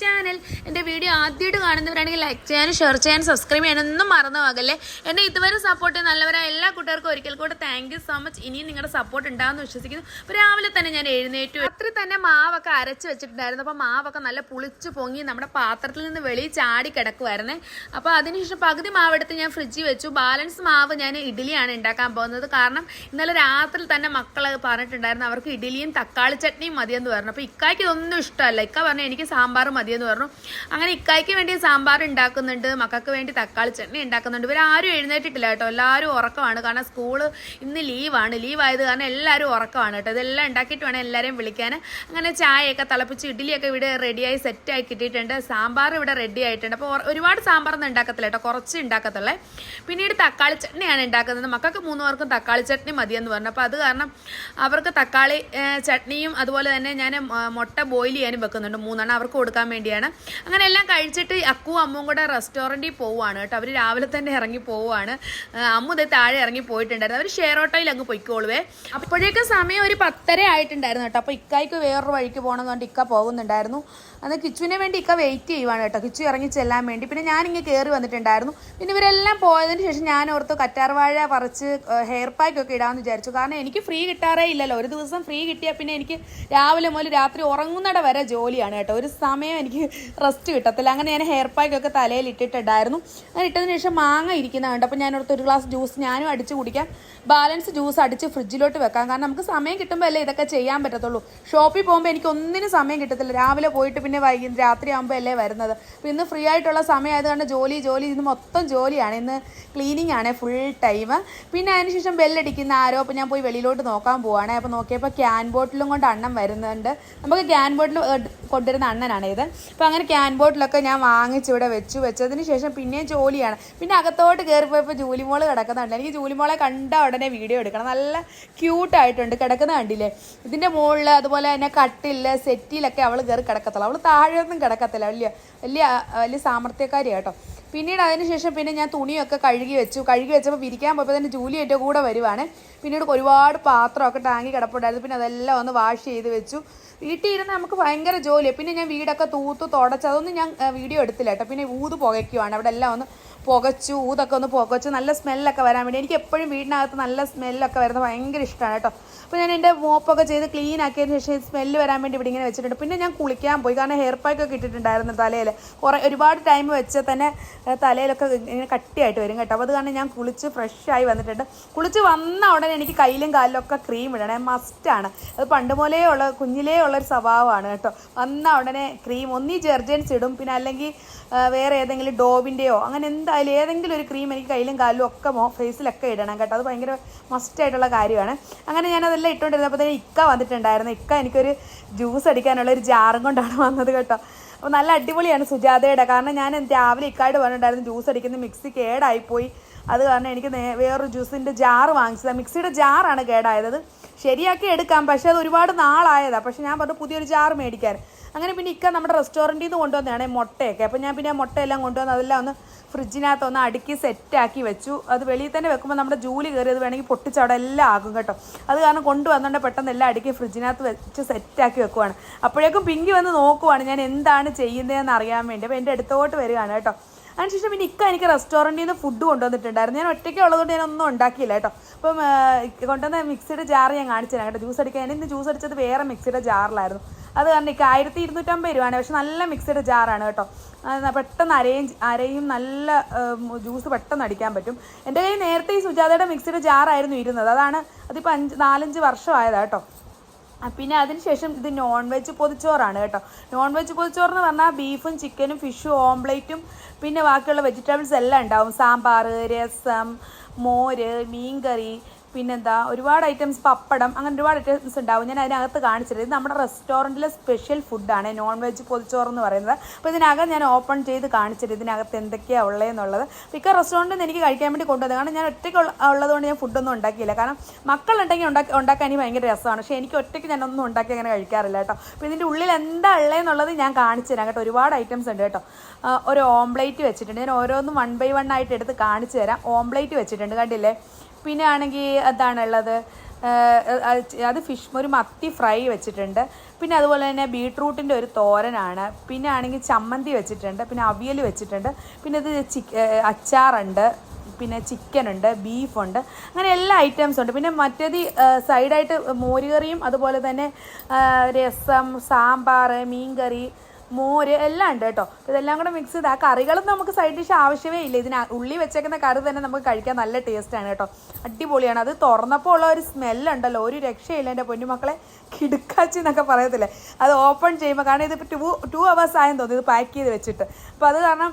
Channel എന്റെ video ആദ്യമായിട്ട് കാണുന്നവരാണെങ്കിൽ ലൈക്ക് ചെയ്യാനും ഷെയർ ചെയ്യാനും സബ്സ്ക്രൈബ് ചെയ്യാനൊന്നും മറന്നു പോകല്ലേ എന്നെ ഇതുവരെ സപ്പോർട്ട് നല്ലവരായ എല്ലാ കൂട്ടുകാർക്കും ഒരിക്കൽ കൂടെ താങ്ക് സോ മച്ച് ഇനിയും നിങ്ങളുടെ സപ്പോർട്ട് ഉണ്ടാകുമെന്ന് വിശ്വസിക്കുന്നു. അപ്പോൾ രാവിലെ തന്നെ ഞാൻ എഴുന്നേറ്റ്. അത്ര തന്നെ മാവൊക്കെ അരച്ച് വെച്ചിട്ടുണ്ടായിരുന്നു. അപ്പോൾ മാവൊക്കെ നല്ല പുളിച്ച് പൊങ്ങി നമ്മുടെ പാത്രത്തിൽ നിന്ന് വെളിയിൽ ചാടി കിടക്കുമായിരുന്നേ അപ്പോൾ അതിനുശേഷം പകുതി മാവെടുത്ത് ഞാൻ ഫ്രിഡ്ജിൽ വെച്ചു. ബാലൻസ് മാവ് ഞാൻ ഇഡ്ഡലിയാണ് ഉണ്ടാക്കാൻ പോകുന്നത്. കാരണം ഇന്നലെ രാത്രി തന്നെ മക്കൾ പറഞ്ഞിട്ടുണ്ടായിരുന്നു അവർക്ക് ഇഡ്ഡലിയും തക്കാളി ചട്നിയും മതിയെന്ന് പറഞ്ഞു. അപ്പോൾ ഇക്കായ്ക്ക് ഇതൊന്നും ഇഷ്ടമല്ല. ഇക്ക പറഞ്ഞു എനിക്ക് സാമ്പാർ മതിയെന്ന് പറഞ്ഞു. അങ്ങനെ ഇക്കായ്ക്ക് വേണ്ടി സാമ്പാർ ഉണ്ടാക്കുന്നുണ്ട് മക്കൾക്ക് വേണ്ടി തക്കാളി ചട്നി ഉണ്ടാക്കുന്നുണ്ട്. ഇവർ ആരും എഴുന്നേറ്റിട്ടില്ല കേട്ടോ. എല്ലാവരും ഉറക്കമാണ്. കാരണം സ്കൂൾ ഇന്ന് ലീവാണ് ലീവായത് കാരണം എല്ലാവരും ഉറക്കമാണ് കേട്ടോ. ഇതെല്ലാം ഉണ്ടാക്കിയിട്ട് വേണം എല്ലാവരെയും വിളിക്കാൻ. അങ്ങനെ ചായയൊക്കെ തിളപ്പിച്ച് ഇഡ്ഡലിയൊക്കെ ഇവിടെ റെഡിയായി സെറ്റായി കിട്ടിയിട്ടുണ്ട്. സാമ്പാർ ഇവിടെ റെഡി ആയിട്ടുണ്ട്. അപ്പോൾ ഒരുപാട് സാമ്പാറൊന്നും ഉണ്ടാക്കത്തില്ല കേട്ടോ. കുറച്ച് ഉണ്ടാക്കത്തുള്ളേ. പിന്നീട് തക്കാളി ചട്നിയാണ് ഉണ്ടാക്കുന്നത്. മക്കൾക്ക് മൂന്ന് പേർക്കും തക്കാളി ചട്നി മതിയെന്ന് പറഞ്ഞു. അപ്പോൾ അത് കാരണം അവർക്ക് തക്കാളി ചട്നിയും അതുപോലെ തന്നെ ഞാൻ മുട്ട ബോയിൽ ചെയ്യാനും വെക്കുന്നുണ്ട്. മൂന്നെണ്ണം അവർക്ക് കൊടുക്കാൻ വേണ്ടിയാണ്. അങ്ങനെ എല്ലാം കഴിച്ചിട്ട് അക്കുവും അമ്മും കൂടെ റെസ്റ്റോറന്റിൽ പോവുകയാണ് കേട്ടോ. അവർ രാവിലെ തന്നെ ഇറങ്ങി പോവുകയാണ്. അമ്മു ദേ താഴെ ഇറങ്ങി പോയിട്ടുണ്ടായിരുന്നു. അവർ ഷെയർ ഓട്ടോയിൽ അങ്ങ് പൊയ്ക്കോളുവേ. അപ്പോഴേക്കും സമയം ഒരു പത്തര ആയിട്ടുണ്ടായിരുന്നു കേട്ടോ. അപ്പോൾ ഇക്കായ്ക്ക് വേറൊരു വഴിക്ക് പോകണമെന്നുകൊണ്ട് ഇക്ക പോകുന്നുണ്ടായിരുന്നു. അന്ന് കിച്ചുവിനെ വേണ്ടി ഇക്ക വെയിറ്റ് ചെയ്യുവാണ് കേട്ടോ. കിച്ചു ഇറങ്ങി ചെല്ലാൻ വേണ്ടി. പിന്നെ ഞാനിങ്ങനെ കയറി വന്നിട്ടുണ്ടായിരുന്നു. പിന്നെ ഇവരെല്ലാം പോയതിന് ശേഷം ഞാൻ ഓർത്ത് കറ്റാർവാഴ പറിച്ച് ഹെയർ പാക്കൊക്കെ ഇടാമെന്ന് വിചാരിച്ചു. കാരണം എനിക്ക് ഫ്രീ കിട്ടാറേ ഇല്ലല്ലോ. ഒരു ദിവസം ഫ്രീ കിട്ടിയാൽ പിന്നെ എനിക്ക് രാവിലെ മുതൽ രാത്രി ഉറങ്ങുന്നിട വരെ ജോലിയാണ് കേട്ടോ. ഒരു സമയം എനിക്ക് റെസ്റ്റ് കിട്ടത്തില്ല. അങ്ങനെ ഞാൻ ഹെയർ പാക്ക് ഒക്കെ തലയിൽ ഇട്ടിട്ടുണ്ടായിരുന്നു. അങ്ങനെ ഇട്ടതിന് ശേഷം മാങ്ങ ഇരിക്കുന്നതുണ്ട് അപ്പോൾ ഞാൻ ഒരു ഗ്ലാസ് ജ്യൂസ് ഞാനും അടിച്ച് കുടിക്കാം. ബാലൻസ് ജ്യൂസ് അടിച്ച് ഫ്രിഡ്ജിലോട്ട് വെക്കാം. കാരണം നമുക്ക് സമയം കിട്ടുമ്പോൾ അല്ലേ ഇതൊക്കെ ചെയ്യാൻ പറ്റത്തുള്ളൂ. ഷോപ്പിൽ പോകുമ്പോൾ എനിക്ക് ഒന്നിനും സമയം കിട്ടത്തില്ല. രാവിലെ പോയിട്ട് പിന്നെ വൈകുന്നേരം രാത്രി ആകുമ്പോൾ അല്ലേ വരുന്നത്. അപ്പോൾ ഇന്ന് ഫ്രീ ആയിട്ടുള്ള സമയം ആയതുകൊണ്ട് ജോലി ജോലി ഇന്ന് മൊത്തം ജോലിയാണ്. ഇന്ന് ക്ലീനിങ് ആണ് ഫുൾ ടൈം പിന്നെ അതിനുശേഷം ബെല്ലടിക്കുന്ന ആരോ അപ്പോൾ ഞാൻ പോയി വെളിയിലോട്ട് നോക്കാൻ പോവാണ്. അപ്പോൾ നോക്കിയപ്പോൾ ക്യാൻ ബോട്ടിലും കൊണ്ട് അണ്ണൻ വരുന്നുണ്ട്. നമുക്ക് ക്യാൻ ബോട്ടിൽ കൊണ്ടുവരുന്ന അണ്ണനാണ് ഇത്. അപ്പോൾ അങ്ങനെ ക്യാൻ ബോട്ടിലൊക്കെ ഞാൻ വാങ്ങിച്ച് ഇവിടെ വെച്ചു. വെച്ചതിന് ശേഷം പിന്നെയും ജോലിയാണ്. പിന്നെ അകത്തോട്ട് കയറിപ്പോയപ്പോൾ ജൂലിമോൾ കിടക്കുന്നുണ്ട് എനിക്ക് ജൂലിമോളെ കണ്ട ഉടനെ വീഡിയോ എടുക്കണം. നല്ല ക്യൂട്ടായിട്ടുണ്ട് കിടക്കുന്ന കണ്ടില്ലേ? ഇതിന്റെ മുകളിൽ അതുപോലെ തന്നെ കട്ടിൽ സെറ്റിലൊക്കെ അവൾ കയറി കിടക്കത്തുള്ളൂ. അവൾ താഴെയൊന്നും കിടക്കത്തില്ല. വലിയ വലിയ വലിയ സാമർഥ്യക്കാരി കേട്ടോ. പിന്നീട് അതിനുശേഷം പിന്നെ ഞാൻ തുണിയൊക്കെ കഴുകി വെച്ചു. കഴുകി വെച്ചപ്പോൾ വിരിക്കാൻ പോയപ്പോൾ തന്നെ ജൂലി എന്റെ കൂടെ വരുവാണ്. പിന്നീട് ഒരുപാട് പാത്രമൊക്കെ ടാങ്കി കിടപ്പുണ്ടായിരുന്നു. പിന്നെ അതെല്ലാം ഒന്ന് വാഷ് ചെയ്ത് വെച്ചു. വീട്ടിൽ ഇരുന്ന് നമുക്ക് ഭയങ്കര ജോലിയാണ് പിന്നെ ഞാൻ വീടൊക്കെ തൂത്ത് തുടച്ച് അതൊന്നും ഞാൻ വീഡിയോ എടുത്തില്ല കേട്ടോ. പിന്നെ ഊത് പുകയ്ക്കുവാണ്. അവിടെ എല്ലാം ഒന്ന് പുകച്ചു ഊതൊക്കെ ഒന്ന് പുകച്ചു നല്ല സ്മെല്ലൊക്കെ വരാൻ വേണ്ടി. എനിക്ക് എപ്പോഴും വീടിനകത്ത് നല്ല സ്മെല്ലൊക്കെ വരുന്നത് ഭയങ്കര ഇഷ്ടമാണ് കേട്ടോ. അപ്പോൾ ഞാൻ എന്റെ മോപ്പൊക്കെ ചെയ്ത് ക്ലീൻ ആക്കിയതിന് ശേഷം സ്മെല്ല് വരാൻ വേണ്ടി ഇവിടെ ഇങ്ങനെ വെച്ചിട്ടുണ്ട്. പിന്നെ ഞാൻ കുളിക്കാൻ പോയി. കാരണം ഹെയർ പാക്ക് ഒക്കെ ഇട്ടിട്ടുണ്ടായിരുന്നു തലയിൽ. കുറേ ഒരുപാട് ടൈം വെച്ച് തന്നെ തലയിലൊക്കെ ഇങ്ങനെ കട്ടിയായിട്ട് വരും കേട്ടോ. അപ്പോൾ അത് കാരണം ഞാൻ കുളിച്ച് ഫ്രഷായി വന്നിട്ടുണ്ട്. കുളിച്ച് വന്ന ഉടനെ എനിക്ക് കയ്യിലും കാലിലും ഒക്കെ ക്രീം ഇടണേ മസ്റ്റാണ് അത് പണ്ട് മുതലേ ഉള്ള കുഞ്ഞിലേ ഉള്ളൊരു സ്വഭാവമാണ് കേട്ടോ. വന്ന ഉടനെ ക്രീം ഒന്നീ ജെർജൻസ് ഇടും. പിന്നെ അല്ലെങ്കിൽ വേറെ ഏതെങ്കിലും ഡോവിന്റെയോ അങ്ങനെ എന്തായാലും ഏതെങ്കിലും ഒരു ക്രീം എനിക്ക് കയ്യിലും കാലിലും ഒക്കെ മോ ഫേസിലൊക്കെ ഇടണം കേട്ടോ. അത് ഭയങ്കര മസ്റ്റായിട്ടുള്ള കാര്യമാണ്. അങ്ങനെ ഞാൻ ഞാനതെല്ലാം തന്നെ ഇക്ക വന്നിട്ടുണ്ടായിരുന്നു. ഇക്ക എനിക്കൊരു ജ്യൂസ് അടിക്കാനുള്ള ഒരു ജാറും കൊണ്ടാണ് വന്നത് കേട്ടോ. അപ്പോൾ നല്ല അടിപൊളിയാണ് സുജാതയുടെ. കാരണം ഞാൻ രാവിലെ ഇക്കായിട്ട് പറഞ്ഞിട്ടുണ്ടായിരുന്നു ജ്യൂസ് അടിക്കുന്ന മിക്സി കേടായിപ്പോയി. അത് കാരണം എനിക്ക് വേറൊരു ജ്യൂസിന്റെ ജാറ് വാങ്ങിച്ചതാണ് മിക്സിയുടെ ജാറാണ് കേടായത്. ശരിയാക്കി എടുക്കാം. പക്ഷെ അത് ഒരുപാട് നാളായതാണ് പക്ഷേ ഞാൻ പറഞ്ഞു പുതിയൊരു ജാർ മേടിക്കാൻ. അങ്ങനെ പിന്നെ ഇക്ക നമ്മുടെ റെസ്റ്റോറന്റിൽ നിന്ന് കൊണ്ടുവന്നതാണ് മുട്ടയൊക്കെ. അപ്പോൾ ഞാൻ പിന്നെ മുട്ടയെല്ലാം കൊണ്ടുവന്ന് അതെല്ലാം ഒന്ന് ഫ്രിഡ്ജിനകത്ത് ഒന്ന് അടുക്കി സെറ്റാക്കി വെച്ചു. അത് വെളിയിൽ തന്നെ വെക്കുമ്പോൾ നമ്മുടെ ജൂലി കയറി അത് വേണമെങ്കിൽ പൊട്ടിച്ച് അവിടെ എല്ലാം ആകും കേട്ടോ. അത് കാരണം കൊണ്ടുവന്നുകൊണ്ട് പെട്ടെന്ന് എല്ലാം അടുക്കി ഫ്രിഡ്ജിനകത്ത് വെച്ച് സെറ്റാക്കി വെക്കുവാണ്. അപ്പോഴേക്കും പിങ്കി വന്ന് നോക്കുവാണ് ഞാൻ എന്താണ് ചെയ്യുന്നതെന്ന് അറിയാൻ വേണ്ടി. അപ്പോൾ എന്റെ അടുത്തോട്ട് വരികയാണ് കേട്ടോ. അതിനുശേഷം പിന്നെ ഇക്ക എനിക്ക് റെസ്റ്റോറന്റിൽ നിന്ന് ഫുഡ് കൊണ്ടുവന്നിട്ടുണ്ടായിരുന്നു. ഞാൻ ഒറ്റയ്ക്ക് ഉള്ളതുകൊണ്ട് ഞാൻ ഒന്നും ഉണ്ടാക്കിയില്ല കേട്ടോ. അപ്പം കൊണ്ടുവന്ന മിക്സിയുടെ ജാർ ഞാൻ കാണിച്ചു തരാം കേട്ടോ. ജ്യൂസ് അടിക്കാൻ. ഞാൻ ഇന്ന് ജ്യൂസ് അടിച്ചത് വേറെ മിക്സിയുടെ ജാറിലായിരുന്നു അത് കാരണം എനിക്ക് ആയിരത്തി ഇരുന്നൂറ്റമ്പത് രൂപയാണ്. പക്ഷെ നല്ല മിക്സിയുടെ ജാറാണ് കേട്ടോ. പെട്ടെന്ന് അരയും അരയും നല്ല ജ്യൂസ് പെട്ടെന്ന് അടിക്കാൻ പറ്റും. എന്റെ കയ്യിൽ നേരത്തെ ഈ സുജാതയുടെ മിക്സിയുടെ ജാറായിരുന്നു ഇരുന്നത്. അതാണ് അതിപ്പോൾ അഞ്ച് നാലഞ്ച് വർഷമായതാണ് കേട്ടോ. പിന്നെ അതിനുശേഷം ഇത് നോൺ വെജ് പൊതിച്ചോറാണ് കേട്ടോ. നോൺ വെജ് പൊതിച്ചോറ് എന്ന് പറഞ്ഞാൽ ബീഫും ചിക്കനും ഫിഷും ഓംപ്ലേറ്റും പിന്നെ ബാക്കിയുള്ള വെജിറ്റബിൾസ് എല്ലാം ഉണ്ടാവും. സാമ്പാർ രസം മോര് മീൻകറി പിന്നെന്താ ഒരുപാട് ഐറ്റംസ് പപ്പടം അങ്ങനെ ഒരുപാട് ഐറ്റംസ് ഉണ്ടാവും. ഞാൻ അതിനകത്ത് കാണിച്ചിട്ടുണ്ട് ഇത് നമ്മുടെ റെസ്റ്റോറന്റിലെ സ്പെഷ്യൽ ഫുഡാണ് നോൺ വെജ് പൊതിച്ചോറ് എന്ന് പറയുന്നത്. അപ്പോൾ ഇതിനകം ഞാൻ ഓപ്പൺ ചെയ്ത് കാണിച്ചിട്ട് ഇതിനകത്ത് എന്തൊക്കെയാണ് ഉള്ളതെന്നുള്ളത്. മിക്ക റെസ്റ്റോറന്റിൽ നിന്ന് എനിക്ക് കഴിക്കാൻ വേണ്ടി കൊണ്ടുവന്നത് കാരണം ഞാൻ ഒറ്റയ്ക്ക് ഉള്ളതുകൊണ്ട് ഞാൻ ഫുഡൊന്നും ഉണ്ടാക്കിയില്ല. കാരണം മക്കളുണ്ടെങ്കിൽ ഉണ്ടാക്കി ഉണ്ടാക്കാൻ എനിക്ക് ഭയങ്കര രസമാണ്. പക്ഷേ എനിക്ക് ഒറ്റയ്ക്ക് ഒന്നും ഉണ്ടാക്കി അങ്ങനെ കഴിക്കാറില്ല കേട്ടോ. അപ്പോൾ ഇതിന്റെ ഉള്ളിൽ എന്താ ഉള്ളതെന്നുള്ളത് ഞാൻ കാണിച്ചു തരാം കേട്ടോ. ഒരുപാട് ഐറ്റംസ് ഉണ്ട് കേട്ടോ. ഒരു ഓംപ്ലേറ്റ് വെച്ചിട്ടുണ്ട്. ഞാൻ ഓരോന്നും വൺ ബൈ വൺ ആയിട്ട് എടുത്ത് കാണിച്ചു തരാം ഓംപ്ലേറ്റ് വെച്ചിട്ടുണ്ട് കണ്ടില്ലേ? പിന്നെ ആണെങ്കിൽ അതാണുള്ളത് അത് ഫിഷ് ഒരു മത്തി ഫ്രൈ വെച്ചിട്ടുണ്ട്. പിന്നെ അതുപോലെ തന്നെ ബീട്രൂട്ടിന്റെ ഒരു തോരനാണ്. പിന്നെ ആണെങ്കിൽ ചമ്മന്തി വെച്ചിട്ടുണ്ട്. പിന്നെ അവിയൽ വെച്ചിട്ടുണ്ട്. പിന്നെ ഇത് ചിക്ക് അച്ചാറുണ്ട്. പിന്നെ ചിക്കൻ ഉണ്ട് ബീഫുണ്ട്. അങ്ങനെ എല്ലാ ഐറ്റംസും ഉണ്ട്. പിന്നെ മറ്റേത് സൈഡായിട്ട് മോരുകറിയും അതുപോലെ തന്നെ രസം സാമ്പാർ മീൻകറി മോര് എല്ലാം ഉണ്ട് കേട്ടോ. ഇതെല്ലാം കൂടെ മിക്സ് ചെയ്ത് ആ കറികളൊന്നും നമുക്ക് സൈഡ് ഡിഷ് ആവശ്യമേ ഇല്ല. ഇതിന് ഉള്ളി വെച്ചേക്കുന്ന കറി തന്നെ നമുക്ക് കഴിക്കാൻ നല്ല ടേസ്റ്റാണ് കേട്ടോ. അടിപൊളിയാണ്. അത് തുറന്നപ്പോൾ ഉള്ള ഒരു സ്മെല്ലുണ്ടല്ലോ ഒരു രക്ഷയില്ല എന്റെ പൊന്നുമക്കളെ കിടുക്കാച്ചി എന്നൊക്കെ പറയത്തില്ലേ? അത് ഓപ്പൺ ചെയ്യുമ്പോൾ കാരണം ഇതിപ്പോൾ ടു ടു അവേഴ്സ് ആയെന്ന് തോന്നുന്നു ഇത് പാക്ക് ചെയ്ത് വെച്ചിട്ട്. അപ്പോൾ അത് കാരണം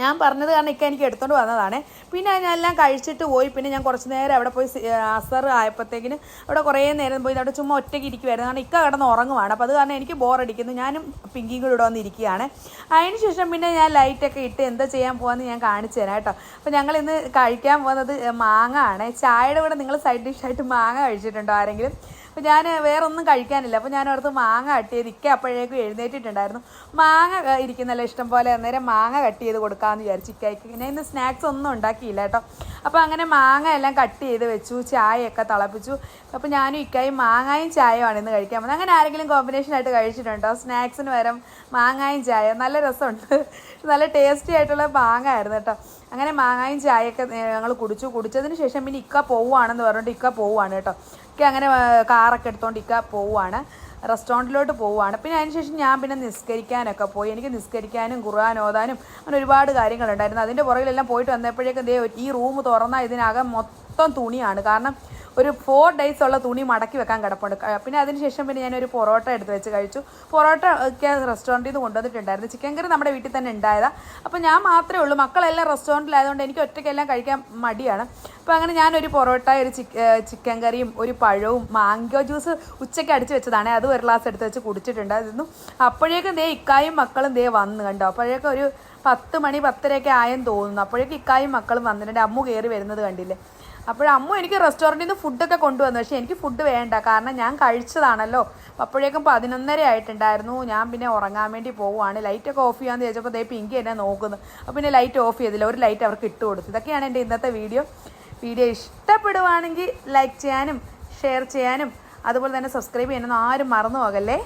ഞാൻ പറഞ്ഞത് കാരണം ഇക്ക എനിക്ക് എടുത്തോണ്ട് വന്നതാണ്. പിന്നെ എല്ലാം കഴിച്ചിട്ട് പോയി. പിന്നെ ഞാൻ കുറച്ച് നേരം അവിടെ പോയി അസർ ആയപ്പോഴത്തേക്കിന് അവിടെ കുറേ നേരം പോയി. അവിടെ ചുമ്മാ ഒറ്റയ്ക്ക് ഇരിക്കുമായിരുന്നു കാരണം ഇക്ക കിടന്ന് ഉറങ്ങുവാണ്. അപ്പോൾ അത് കാരണം എനിക്ക് ബോറടിക്കുന്നു. ഞാനും പിങ്കിയും കൂടെ ഇവിടെ വന്ന് ഇരിക്കുകയാണ് അതിന് ശേഷം പിന്നെ ഞാൻ ലൈറ്റൊക്കെ ഇട്ട് എന്താ ചെയ്യാൻ പോകാമെന്ന് ഞാൻ കാണിച്ചു തരാം കേട്ടോ. അപ്പോൾ ഞങ്ങൾ ഇന്ന് കഴിക്കാൻ പോകുന്നത് മാങ്ങ ആണ്. ചായയുടെ കൂടെ നിങ്ങൾ സൈഡ് ഡിഷായിട്ട് മാങ്ങ കഴിച്ചിട്ടുണ്ടോ ആരെങ്കിലും? അപ്പോൾ ഞാൻ വേറെ ഒന്നും കഴിക്കാനില്ല. അപ്പോൾ ഞാൻ മാങ്ങ കട്ട് ചെയ്ത് ഇക്ക അപ്പോഴേക്കും എഴുന്നേറ്റിട്ടുണ്ടായിരുന്നു. മാങ്ങ ഇരിക്കുന്നല്ലോ ഇഷ്ടം പോലെ അന്നേരം മാങ്ങ കട്ട് ചെയ്ത് കൊടുക്കാമെന്ന് വിചാരിച്ചു ഇക്കായിക്ക് ഞാൻ ഇന്ന് സ്നാക്സ് ഒന്നും ഉണ്ടാക്കിയില്ല കേട്ടോ. അപ്പോൾ അങ്ങനെ മാങ്ങ എല്ലാം കട്ട് ചെയ്ത് വെച്ചു ചായയൊക്കെ തിളപ്പിച്ചു. അപ്പോൾ ഞാനും ഇക്കായും മാങ്ങായും ചായയുമാണ് ഇന്ന് കഴിക്കാൻ പോകുന്നത്. അങ്ങനെ ആരെങ്കിലും കോമ്പിനേഷൻ ആയിട്ട് കഴിച്ചിട്ടുണ്ടോ? സ്നാക്സിന് പകരം മാങ്ങായും ചായ നല്ല രസമുണ്ട്. നല്ല ടേസ്റ്റി ആയിട്ടുള്ള മാങ്ങ ആയിരുന്നു കേട്ടോ. അങ്ങനെ മാങ്ങായും ചായയൊക്കെ ഞങ്ങൾ കുടിച്ചു. കുടിച്ചതിന് ശേഷം പിന്നെ ഇക്ക പോവുകയാണെന്ന് പറഞ്ഞിട്ട് ഇക്ക പോവുകയാണ് കേട്ടോ. ഇക്ക അങ്ങനെ കാറൊക്കെ എടുത്തുകൊണ്ട് ഇക്ക പോവുകയാണ് റെസ്റ്റോറന്റിലോട്ട് പോവുകയാണ്. പിന്നെ അതിനുശേഷം ഞാൻ പിന്നെ നിസ്കരിക്കാനൊക്കെ പോയി. എനിക്ക് നിസ്കരിക്കാനും ഖുർആൻ ഓതാനും അങ്ങനെ ഒരുപാട് കാര്യങ്ങളുണ്ടായിരുന്നു. അതിന്റെ പുറകിലെല്ലാം പോയിട്ട് വന്നപ്പോഴേക്കും ദേ ഈ റൂം തുറന്നാൽ ഇതിനകം മൊത്തം തുണിയാണ്. കാരണം ഒരു ഫോർ ഡേയ്സ് ഉള്ള തുണി മടക്കി വെക്കാൻ കിടപ്പുണ്ട്. പിന്നെ അതിനുശേഷം പിന്നെ ഞാനൊരു പൊറോട്ട എടുത്ത് വെച്ച് കഴിച്ചു. പൊറോട്ട ഒക്കെ റെസ്റ്റോറന്റിൽ നിന്ന് കൊണ്ടുവന്നിട്ടുണ്ടായിരുന്നു. ചിക്കൻ കറി നമ്മുടെ വീട്ടിൽ തന്നെ ഉണ്ടായതാണ് അപ്പോൾ ഞാൻ മാത്രമേ ഉള്ളൂ. മക്കളെല്ലാം റെസ്റ്റോറന്റിലായതുകൊണ്ട് എനിക്ക് ഒറ്റയ്ക്കെല്ലാം കഴിക്കാൻ മടിയാണ്. അപ്പോൾ അങ്ങനെ ഞാനൊരു പൊറോട്ട ഒരു ചിക്കൻ കറിയും ഒരു പഴവും മാംഗോ ജ്യൂസ് ഉച്ചയ്ക്ക് അടിച്ച് വെച്ചതാണ്. അത് ഒരു ഗ്ലാസ് എടുത്ത് വെച്ച് കുടിച്ചിട്ടുണ്ട് കുടിച്ചിട്ടുണ്ടായിരുന്നു. അപ്പോഴേക്കും ദേ ഇക്കായും മക്കളും ദേ വന്നു കണ്ടോ. അപ്പോഴേക്കും ഒരു പത്ത് മണി പത്തരയൊക്കെ ആയെന്ന് തോന്നുന്നു. അപ്പോഴേക്കും ഇക്കായും മക്കളും വന്നിട്ടുണ്ട്. അമ്മു കയറി വരുന്നത് കണ്ടില്ലേ? അപ്പോൾ അമ്മ എനിക്ക് റെസ്റ്റോറന്റിൽ നിന്ന് ഫുഡൊക്കെ കൊണ്ടുവന്നു. പക്ഷേ എനിക്ക് ഫുഡ് വേണ്ട. കാരണം ഞാൻ കഴിച്ചതാണല്ലോ. അപ്പോഴേക്കും പതിനൊന്നര ആയിട്ടുണ്ടായിരുന്നു. ഞാൻ പിന്നെ ഉറങ്ങാൻ വേണ്ടി പോവുകയാണ്. ലൈറ്റൊക്കെ ഓഫ് ചെയ്യാമെന്ന് ചോദിച്ചപ്പോൾ ദേ പിങ്കി എന്നെ നോക്കുന്നു. അപ്പോൾ പിന്നെ ലൈറ്റ് ഓഫ് ചെയ്തില്ല. ഒരു ലൈറ്റ് അവർക്ക് ഇട്ട് കൊടുത്തു. ഇതൊക്കെയാണ് എന്റെ ഇന്നത്തെ വീഡിയോ. വീഡിയോ ഇഷ്ടപ്പെടുവാണെങ്കിൽ ലൈക്ക് ചെയ്യാനും ഷെയർ ചെയ്യാനും അതുപോലെ തന്നെ സബ്സ്ക്രൈബ് ചെയ്യാനൊന്നും ആരും മറന്നു പോകല്ലേ?